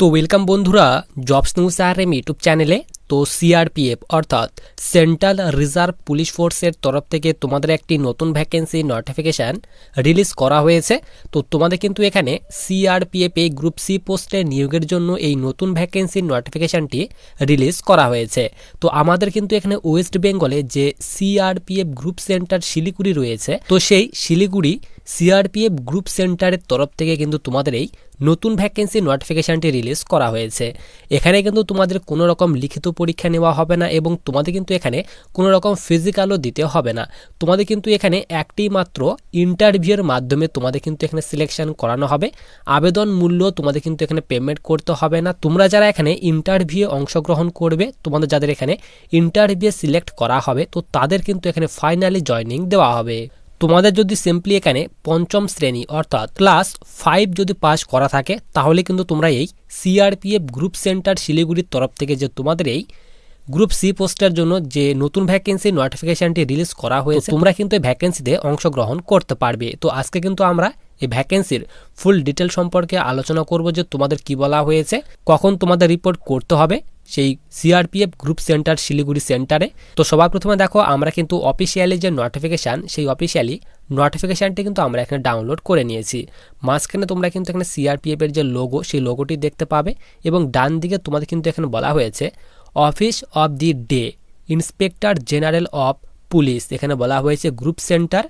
তো ওয়েলকাম বন্ধুরা jobs news আর YouTube চ্যানেলে তো সিআরপিএফ অর্থাৎ সেন্ট্রাল রিজার্ভ পুলিশ ফোর্সের তরফ থেকে তোমাদের একটি নতুন ভ্যাকেন্সি নোটিফিকেশান রিলিজ করা হয়েছে। তো তোমাদের কিন্তু এখানে সিআরপিএফ এই গ্রুপ সি পোস্টে নিয়োগের জন্য এই নতুন ভ্যাকেন্সির নোটিফিকেশানটি রিলিজ করা হয়েছে। তো আমাদের কিন্তু এখানে ওয়েস্ট বেঙ্গলে যে সিআরপিএফ গ্রুপ সেন্টার শিলিগুড়ি রয়েছে, তো সেই শিলিগুড়ি সিআরপিএফ গ্রুপ সেন্টারের তরফ থেকে কিন্তু তোমাদের এই নতুন ভ্যাকেন্সি নোটিফিকেশানটি রিলিজ করা হয়েছে। এখানে কিন্তু তোমাদের কোনো রকম লিখিত পরীক্ষা নেওয়া হবে না এবং তোমাদের কিন্তু এখানে কোনো রকম ফিজিক্যালও দিতে হবে না। তোমাদের কিন্তু এখানে একটি মাত্র ইন্টারভিউয়ের মাধ্যমে তোমাদের কিন্তু এখানে সিলেকশন করানো হবে। আবেদন মূল্য তোমাদের কিন্তু এখানে পেমেন্ট করতে হবে না। তোমরা যারা এখানে ইন্টারভিউ অংশগ্রহণ করবে, তোমাদের যাদের এখানে ইন্টারভিউ সিলেক্ট করা হবে, তো তাদের কিন্তু এখানে ফাইনালি জয়নিং দেওয়া হবে। তোমাদের যদি সিম্পলি এখানে পঞ্চম শ্রেণি অর্থাৎ ক্লাস ফাইভ যদি পাস করা থাকে তাহলে কিন্তু তোমরা এই সিআরপিএফ গ্রুপ সেন্টার শিলিগুড়ির তরফ থেকে যে তোমাদের এই গ্রুপ সি পোস্টের জন্য যে নতুন ভ্যাকেন্সি নোটিফিকেশনটি রিলিজ করা হয়েছে তোমরা কিন্তু এই ভ্যাকেন্সিতে অংশগ্রহণ করতে পারবে। তো আজকে কিন্তু আমরা এই ভ্যাকেন্সির ফুল ডিটেল সম্পর্কে আলোচনা করব যে তোমাদের কি বলা হয়েছে কখন তোমাদের রিপোর্ট করতে হবে সেই সিআরপিএফ গ্রুপ সেন্টার শিলিগুড়ি সেন্টারে তো সবার প্রথমে দেখো, আমরা কিন্তু অফিসিয়ালি যে নোটিফিকেশান সেই অফিসিয়ালি নোটিফিকেশানটি কিন্তু আমরা এখানে ডাউনলোড করে নিয়েছি। মাঝখানে তোমরা কিন্তু এখানে সিআরপিএফ এর যে লোগো সেই লোগোটি দেখতে পাবে এবং ডান দিকে তোমাদের কিন্তু এখানে বলা হয়েছে অফিস অফ দি ডে ইন্সপেক্টর জেনারেল অফ পুলিশ এখানে বলা হয়েছে group centre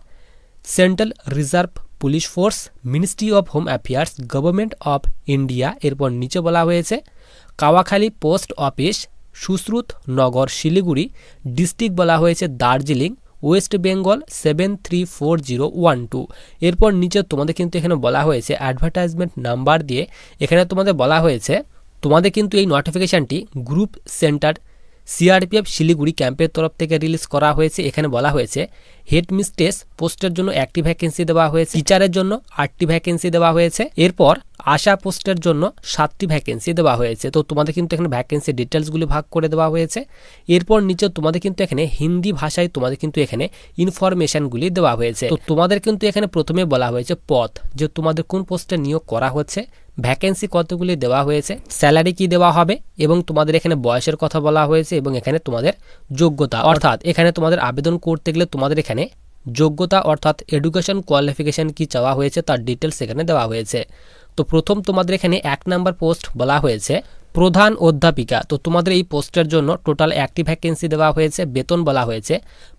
central reserve police force, ministry of home affairs, government of India এরপর নিচে বলা হয়েছে। Kawakhali post office, Sushrut Nagar, Siliguri, district বলা হয়েছে Darjeeling, west Bengal seven three four zero one two এরপর নিচে তোমাদের কিন্তু এখানে বলা হয়েছে অ্যাডভার্টাইজমেন্ট নাম্বার দিয়ে, এখানে তোমাদের বলা হয়েছে, তোমাদের কিন্তু এই নোটিফিকেশানটি গ্রুপ সেন্টার সিআরপিএফ শিলিগুড়ি ক্যাম্পের তরফ থেকে রিলিজ করা হয়েছে। এখানে বলা হয়েছে হেড মিস্ট্রেস পোস্টের জন্য একটি ভ্যাকেন্সি দেওয়া হয়েছে। টিচারের জন্য আটটি ভ্যাকেন্সি দেওয়া হয়েছে। এরপর আশা পোস্টের জন্য সাতটি ভ্যাকেন্সি দেওয়া হয়েছে। তো তোমাদের কিন্তু এখানে ভ্যাকেন্সি ডিটেলসগুলি ভাগ করে দেওয়া হয়েছে। এরপর নিচে তোমাদের কিন্তু এখানে হিন্দি ভাষায় তোমাদের কিন্তু এখানে ইনফরমেশনগুলি দেওয়া হয়েছে। তো তোমাদের কিন্তু এখানে প্রথমে বলা হয়েছে পথ, যে তোমাদের কোন পোস্টে নিয়োগ করা হচ্ছে। ভ্যাকেন্সি কতগুলি দেওয়া হয়েছে স্যালারি কি দেওয়া হবে এবং তোমাদের এখানে বয়সের কথা বলা হয়েছে এবং এখানে তোমাদের যোগ্যতা। অর্থাৎ এখানে তোমাদের আবেদন করতে গেলে তোমাদের এখানে যোগ্যতা অর্থাৎ এডুকেশন কোয়ালিফিকেশান কি চাওয়া হয়েছে তার ডিটেলস এখানে দেওয়া হয়েছে। তো প্রথম তোমাদের এখানে এক নাম্বার পোস্ট বলা হয়েছে, প্রধান অধ্যাপিকা। তো তোমাদের এই পোস্টের জন্য টোটাল একটি ভ্যাকেন্সি দেওয়া হয়েছে, বেতন বলা হয়েছে।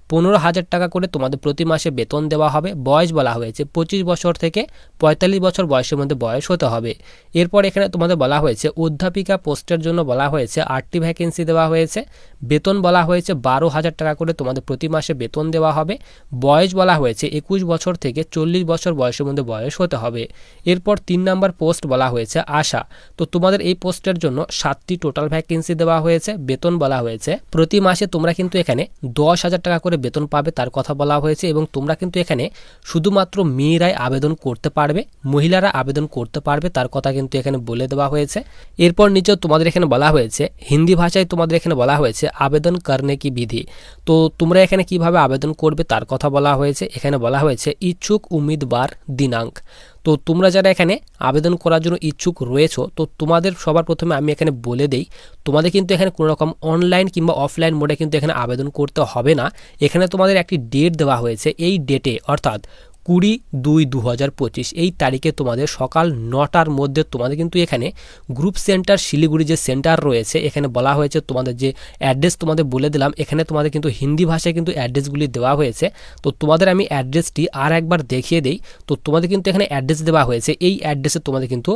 পনেরো হাজার টাকা করে তোমাদের প্রতি মাসে বেতন দেওয়া হবে। বয়স বলা হয়েছে পঁচিশ বছর থেকে পঁয়তাল্লিশ বছর বয়সের মধ্যে বয়স হতে হবে। এরপর এখানে তোমাদের বলা হয়েছে অধ্যাপিকা পোস্টের জন্য বলা হয়েছে আটটি ভ্যাকেন্সি দেওয়া হয়েছে। বেতন বলা হয়েছে বারো হাজার টাকা করে তোমাদের প্রতি মাসে বেতন দেওয়া হবে। বয়স বলা হয়েছে একুশ বছর থেকে চল্লিশ বছর বয়সের মধ্যে বয়স হতে হবে। এরপর তিন নাম্বার পোস্ট বলা হয়েছে আশা। তো তোমাদের এই পোস্টের জন্য সাতটি টোটাল ভ্যাকেন্সি দেওয়া হয়েছে। বেতন বলা হয়েছে। প্রতি মাসে তোমরা কিন্তু এখানে দশ হাজার টাকা করে বেতন পাবে তার কথা বলা হয়েছে এবং তোমরা কিন্তু এখানে শুধুমাত্র মেয়েরাই আবেদন করতে পারবে, মহিলারা আবেদন করতে পারবে তার কথা কিন্তু এখানে বলে দেওয়া হয়েছে। এরপর নিচেও তোমাদের এখানে বলা হয়েছে, হিন্দি ভাষায় তোমাদের এখানে বলা হয়েছে, আবেদন করনে কি বিধি। তো তোমরা এখানে কীভাবে আবেদন করবে তার কথা বলা হয়েছে। এখানে বলা হয়েছে, ইচ্ছুক উম্মিদবার দিনাঙ্ক। তো তোমরা যারা এখানে আবেদন করার জন্য ইচ্ছুক রয়েছো, তো তোমাদের সবার প্রথমে আমি এখানে বলে দেই, তোমাদের কিন্তু এখানে কোনো রকম অনলাইন কিংবা অফলাইন মোডে কিন্তু এখানে আবেদন করতে হবে না। এখানে তোমাদের একটি ডেট দেওয়া হয়েছে, এই ডেটে অর্থাৎ কুড়ি দুই দু হাজার পঁচিশ। এই তারিখে তোমাদের সকাল নটার মধ্যে তোমাদের কিন্তু এখানে গ্রুপ সেন্টার শিলিগুড়ি যে সেন্টার রয়েছে, এখানে বলা হয়েছে তোমাদের যে অ্যাড্রেস তোমাদের বলে দিলাম, এখানে তোমাদের কিন্তু হিন্দি ভাষায় কিন্তু অ্যাড্রেসগুলি দেওয়া হয়েছে। তো তোমাদের আমি অ্যাড্রেসটি আর একবার দেখিয়ে দিই। তো তোমাদের কিন্তু এখানে অ্যাড্রেস দেওয়া হয়েছে। এই অ্যাড্রেসে তোমাদের কিন্তু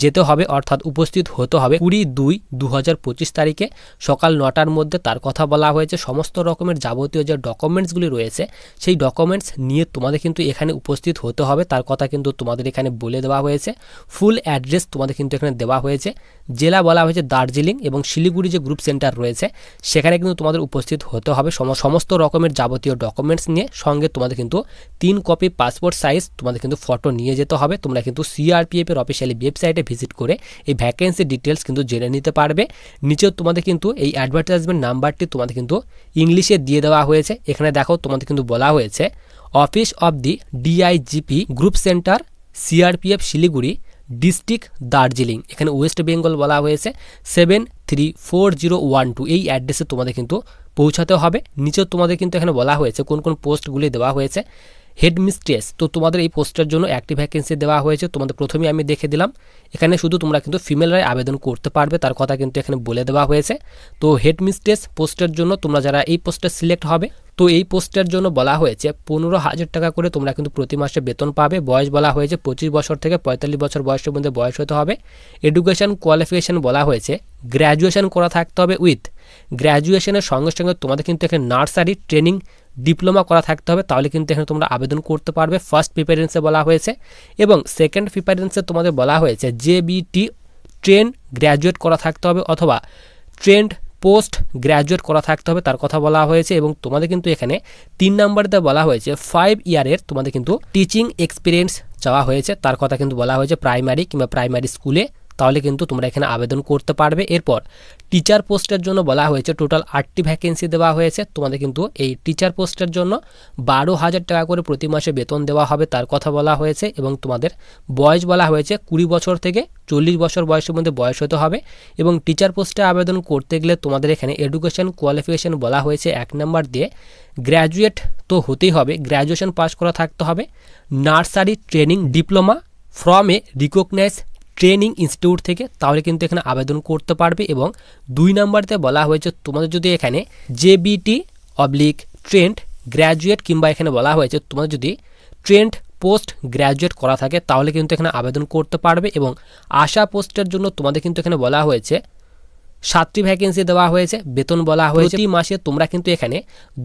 যেতে হবে, অর্থাৎ উপস্থিত হতে হবে কুড়ি দুই দু হাজার তারিখে। সকাল নটার মধ্যে তার কথা বলা হয়েছে। সমস্ত রকমের যাবতীয় যে ডকুমেন্টসগুলি রয়েছে, সেই ডকুমেন্টস নিয়ে তোমাদের কিন্তু এখানে এখানে উপস্থিত হতে হবে। তার কথা কিন্তু তোমাদের এখানে বলে দেওয়া হয়েছে। ফুল অ্যাড্রেস তোমাদের কিন্তু এখানে দেওয়া হয়েছে। জেলা বলা হয়েছে দার্জিলিং এবং শিলিগুড়ি যে গ্রুপ সেন্টার রয়েছে, সেখানে কিন্তু তোমাদের উপস্থিত হতে হবে। সমস্ত রকমের যাবতীয় ডকুমেন্টস নিয়ে সঙ্গে তোমাদের কিন্তু তিন কপি পাসপোর্ট সাইজ তোমাদের কিন্তু ফটো নিয়ে যেতে হবে। তোমরা কিন্তু সিআরপিএফ এর অফিসিয়ালি ওয়েবসাইটে ভিজিট করে এই ভ্যাকেন্সি ডিটেলস কিন্তু জেনে নিতে পারবে। নিচেও তোমাদের কিন্তু এই অ্যাডভার্টাইজমেন্ট নাম্বারটি তোমাদের কিন্তু ইংলিশে দিয়ে দেওয়া হয়েছে। এখানে দেখো তোমাদের কিন্তু বলা হয়েছে office of the DIGP group centre CRPF Siliguri, district Darjeeling. এখানে ওয়েস্ট বেঙ্গল বলা হয়েছে seven three four zero one two এই অ্যাড্রেসে তোমাদের কিন্তু পৌঁছাতে হবে। নিচেও তোমাদের কিন্তু এখানে বলা হয়েছে কোন কোন পোস্টগুলি দেওয়া হয়েছে। হেডমিস্ট্রেস, তো তোমাদের এই পোস্টের জন্য একটি ভ্যাকেন্সি দেওয়া হয়েছে। তোমাদের প্রথমেই আমি দেখে দিলাম। এখানে শুধু তোমরা কিন্তু ফিমেলরাই আবেদন করতে পারবে, তার কথা কিন্তু এখানে বলে দেওয়া হয়েছে। তো হেড মিস্ট্রেস পোস্টের জন্য তোমরা যারা এই পোস্টে সিলেক্ট হবে তো এই পোস্টের জন্য বলা হয়েছে, পনেরো হাজার টাকা করে তোমরা কিন্তু প্রতি মাসে বেতন পাবে। বয়স বলা হয়েছে পঁচিশ বছর থেকে পঁয়তাল্লিশ বছর বয়সের মধ্যে বয়স হতে হবে। এডুকেশন কোয়ালিফিকেশন বলা হয়েছে গ্র্যাজুয়েশন করা থাকতে হবে উইথ গ্র্যাজুয়েশনের সঙ্গে সঙ্গে তোমাদের কিন্তু এখানে নার্সারি ট্রেনিং ডিপ্লোমা করা থাকতে হবে, তাহলে কিন্তু এখানে তোমরা আবেদন করতে পারবে। ফার্স্ট প্রিপারেন্সে বলা হয়েছে এবং সেকেন্ড প্রিপারেন্সে তোমাদের বলা হয়েছে জেবিটি ট্রেন গ্র্যাজুয়েট করা থাকতে হবে অথবা ট্রেন্ড পোস্ট গ্র্যাজুয়েট করা থাকতে হবে, তার কথা বলা হয়েছে এবং তোমাদের কিন্তু এখানে তিন নাম্বারতে বলা হয়েছে। ফাইভ ইয়ারের তোমাদের কিন্তু টিচিং এক্সপিরিয়েন্স চাওয়া হয়েছে, তার কথা কিন্তু বলা হয়েছে প্রাইমারি কিংবা প্রাইমারি স্কুলে তাহলে কিন্তু তোমরা এখানে আবেদন করতে পারবে। এরপর টিচার পোস্টের জন্য বলা হয়েছে টোটাল আটটি ভ্যাকেন্সি দেওয়া হয়েছে। তোমাদের কিন্তু এই টিচার পোস্টের জন্য বারো হাজার টাকা করে প্রতি মাসে বেতন দেওয়া হবে তার কথা বলা হয়েছে এবং তোমাদের বয়স বলা হয়েছে কুড়ি বছর থেকে চল্লিশ বছর বয়সের মধ্যে বয়স হতে হবে এবং টিচার পোস্টে আবেদন করতে গেলে তোমাদের এখানে এডুকেশন কোয়ালিফিকেশন বলা হয়েছে এক নম্বর দিয়ে। গ্র্যাজুয়েট তো হতেই হবে গ্র্যাজুয়েশন পাস করা থাকতে হবে। Nursery training diploma from a recognise training institute থেকে, তাহলে কিন্তু এখানে আবেদন করতে পারবে এবং দুই নম্বরতে বলা হয়েছে, তোমাদের যদি এখানে জেবিটি অবলিক ট্রেন্ড গ্র্যাজুয়েট কিংবা এখানে বলা হয়েছে, তোমাদের যদি ট্রেন্ড পোস্ট গ্র্যাজুয়েট করা থাকে, তাহলে কিন্তু এখানে আবেদন করতে পারবে এবং আশা পোস্টের জন্য তোমাদের কিন্তু এখানে বলা হয়েছে সাতটি ভ্যাকেন্সি দেওয়া হয়েছে, বেতন বলা হয়েছে। প্রতি মাসে তোমরা কিন্তু এখানে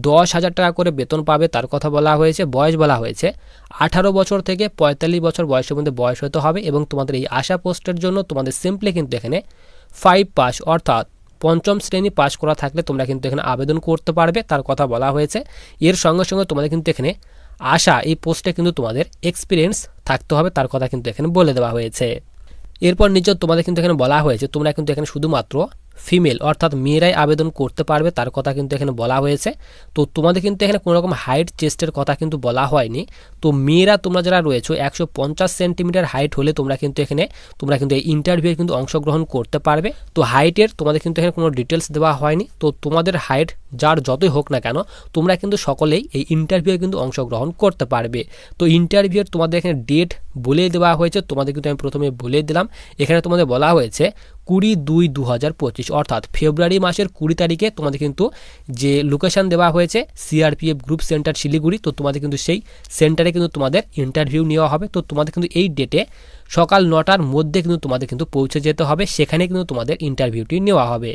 দশ হাজার টাকা করে বেতন পাবে, তার কথা বলা হয়েছে, বয়স বলা হয়েছে। আঠারো বছর থেকে পঁয়তাল্লিশ বছর বয়সের মধ্যে বয়স হতে হবে এবং তোমাদের এই আশা পোস্টের জন্য তোমাদের সিম্পলি কিন্তু এখানে ফাইভ পাস অর্থাৎ পঞ্চম শ্রেণি পাস করা থাকলে তোমরা কিন্তু এখানে আবেদন করতে পারবে, তার কথা বলা হয়েছে। এর সঙ্গে সঙ্গে তোমাদের কিন্তু এখানে আশা, এই পোস্টে কিন্তু তোমাদের এক্সপিরিয়েন্স থাকতে হবে, তার কথা কিন্তু এখানে বলে দেওয়া হয়েছে। এরপর নিচে তোমাদের কিন্তু এখানে বলা হয়েছে, তোমরা কিন্তু এখানে শুধুমাত্র ফিমেল, অর্থাৎ মেয়েরাই আবেদন করতে পারবে, তার কথা কিন্তু এখানে বলা হয়েছে। তো তোমাদের কিন্তু এখানে কোনো রকম হাইট চেস্টের কথা কিন্তু বলা হয়নি। তো মেয়েরা তোমরা যারা রয়েছো, একশো পঞ্চাশ সেন্টিমিটার হাইট হলে তোমরা কিন্তু এখানে, তোমরা কিন্তু এই ইন্টারভিউয়ে কিন্তু অংশগ্রহণ করতে পারবে। তো হাইটের তোমাদের কিন্তু এখানে কোনো ডিটেলস দেওয়া হয়নি। তো তোমাদের হাইট যার যতই হোক না কেন, তোমরা কিন্তু সকলেই এই ইন্টারভিউ কিন্তু অংশগ্রহণ করতে পারবে। তো ইন্টারভিউর তোমাদের এখানে ডেট বলে দেওয়া হয়েছে তোমাদের কিন্তু আমি প্রথমে বলে দিলাম। এখানে তোমাদের বলা হয়েছে কুড়ি দুই দু হাজার পঁচিশ, অর্থাৎ ফেব্রুয়ারি মাসের কুড়ি তারিখে তোমাদের কিন্তু যে লোকেশান দেওয়া হয়েছে সিআরপিএফ গ্রুপ সেন্টার শিলিগুড়ি, তো তোমাদের কিন্তু সেই সেন্টারে কিন্তু তোমাদের ইন্টারভিউ নেওয়া হবে। তো তোমাদের কিন্তু এই ডেটে সকাল নটার মধ্যে কিন্তু তোমাদের কিন্তু পৌঁছে যেতে হবে, সেখানে কিন্তু তোমাদের ইন্টারভিউটি নেওয়া হবে।